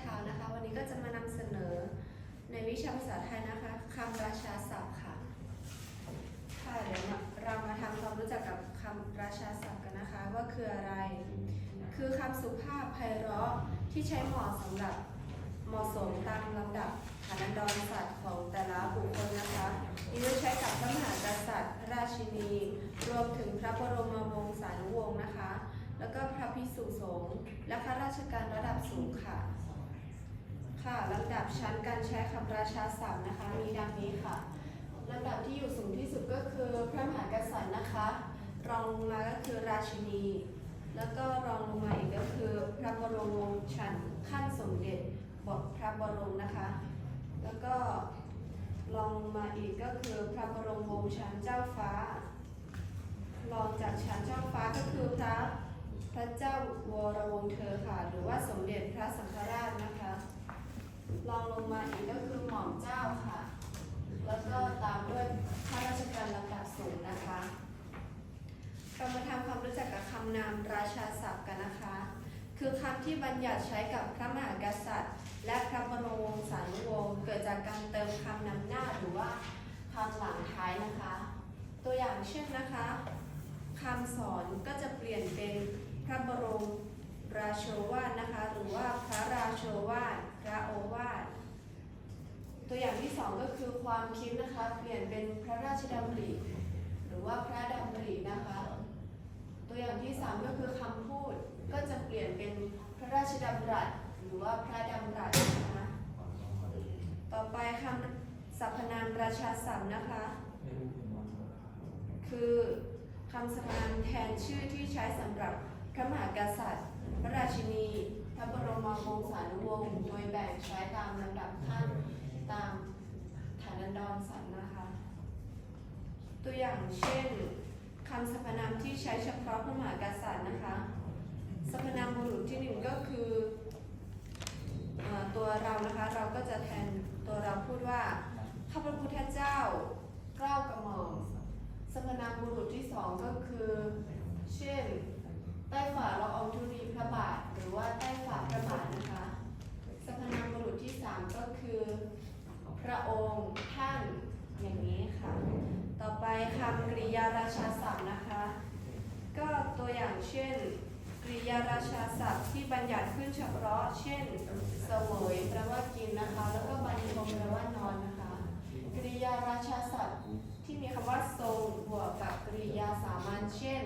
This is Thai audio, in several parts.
เท้านะคะ วันนี้ก็จะมานำเสนอในวิชาภาษาไทยนะคะคำราชาศัพท์ค่ะ ค่ะเดี๋ยวเรามาทำความรู้จักกับคำราชาศัพท์กันนะคะ ว่าคืออะไร คือคำสุภาพไพเราะที่ใช้เหมาะสำหรับเหมาะสมตามลำดับฐานันดรศักดิ์ของแต่ละบุคคลนะคะมีไว้ใช้กับพระมหากษัตริย์พระราชินี รวมถึงพระบรมวงศานุวงศ์นะคะ แล้วก็พระภิกษุสงฆ์และข้าราชการระดับสูงค่ะ ค่ะลำดับชั้นการใช้คำราชาศัพท์นะคะมีดังนี้ค่ะลำดับที่อยู่สูงที่สุดก็คือพระมหากษัตริย์นะคะ รองลงมาก็คือราชินี แล้วก็รองลงมาอีกก็คือพระบรมวงศ์ชั้นขั้นสมเด็จบทพระบรมนะคะ แล้วก็รองลงมาอีกก็คือพระบรมวงศ์ชั้นเจ้าฟ้ารองจากชั้นเจ้าฟ้าก็คือพระพระเจ้าวรวงศ์เธอค่ะ หรือว่าสมเด็จพระสังฆราช รองลงมาอีกก็คือหม่อมเจ้าค่ะ แล้วก็ตามด้วยข้าราชการระดับสูงนะคะ เรามาทำความรู้จักกับคำนามราชาศัพท์กันนะคะ คือคำที่บัญญัติใช้กับพระมหากษัตริย์ และพระบรมวงศานุวงศ์เกิดจากการเติมคำนำหน้าหรือว่าคำหลังท้ายนะคะ ตัวอย่างเช่นนะคะคำสอนก็จะเปลี่ยนเป็นพระบรมราโชวาทนะคะ หรือว่าพระราโชวาท พระโอวาท ตัวอย่างที่สองก็คือความคิดนะคะเปลี่ยนเป็นพระราชดำริ หรือว่าพระดำรินะคะ ตัวอย่างที่สามก็คือคำพูดก็จะเปลี่ยนเป็นพระราชดำรัสหรือว่าพระดำรัสนะคะต่อไปคำสรรพนามราชาศัพท์นะคะ คือคำสรรพนามแทนชื่อที่ใช้สำหรับพระมหากษัตริย์ พระราชิ มวงศานุวงศ์โดยแบ่งใช้ตามลำดับขั้นตามฐานันดรศักดิ์นะคะ ตัวอย่างเช่นคำสรรพนามที่ใช้เฉพาะพระมหากษัตริย์นะคะสรรพนามบุรุษที่หนึ่งก็คืออตัวเรานะคะเราก็จะแทนตัวเราพูดว่าข้าพระพุทธเจ้าเกล้ากระหม่อมสรรพนามบุรุษที่สองก็คือ เช่น ใต้ฝ่าละอองธุลีพระบาท หรือว่าใต้ฝ่าพระบาทนะคะสรรพนามบุรุษที่สามก็คือ พระองค์ท่านอย่างนี้ค่ะ ต่อไปคำกริยาราชาศัพท์นะคะ ก็ตัวอย่างเช่น กริยาราชาศัพท์ที่บัญญัติขึ้นเฉพาะ เช่นเสวยแปลว่ากินนะคะ แล้วก็บรรทมแปลว่านอนนะคะ กริยาราชาศัพท์ที่มีคำว่าทรงบวกกับกริยาสามัญเช่น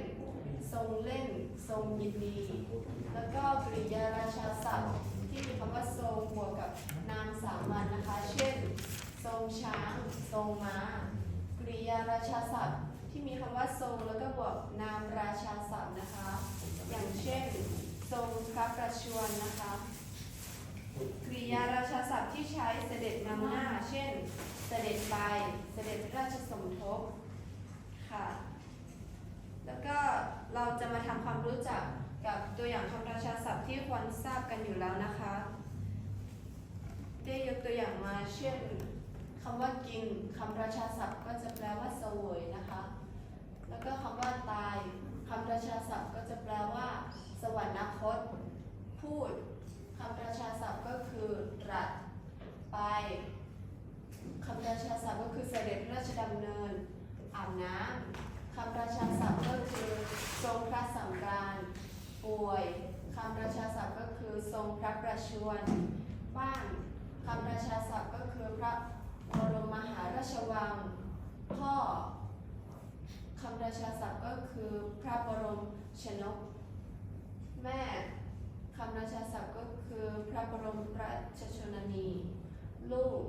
รงเล่น ทรงยินดี แล้วก็กริยาราชาศัพท์ที่มีคำว่าทรงบวกกับนามสามัญนะคะ เช่น ทรงช้าง ทรงม้ากริยาราชาศัพท์ที่มีคำว่าทรงแล้วก็บวกนามราชาศัพท์นะคะ อย่างเช่น ทรงพระประชวรนะคะกริยาราชาศัพท์ที่ใช้เสด็จนำหน้า เช่น เสด็จไป เสด็จราชสมทบค่ะ เราจะมาทำความรู้จักกับตัวอย่างคำราชาศัพท์ที่ควรทราบกันอยู่แล้วนะคะ ได้ยกตัวอย่างมาเช่นคำว่ากินคำราชาศัพท์ก็จะแปลว่าเสวยนะคะ แล้วก็คำว่าตายคำราชาศัพท์ก็จะแปลว่า สวรรคต พูดคำราชาศัพท์ก็คือตรัสไปคำราชาศัพท์ก็คือเสด็จพระราชดำเนินอาบน้ำ คำราชาศัพท์ก็คือทรงพระสังกรานต์ป่วยคำราชาศัพท์ก็คือทรงพระประชวรบ้านคำราชาศัพท์ก็คือพระบรมมหาราชวังพ่อคำราชาศัพท์ก็คือพระบรมชนก แม่คำราชาศัพท์ก็คือพระบรมราชชนนี ลูก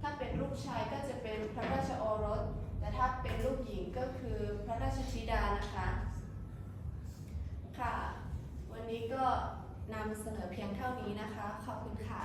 ถ้าเป็นลูกชายก็จะเป็นพระราชโอรส แต่ถ้าเป็นลูกหญิงก็คือพระราชธิดานะคะ ค่ะ วันนี้ก็นำเสนอเพียงเท่านี้นะคะ ขอบคุณค่ะ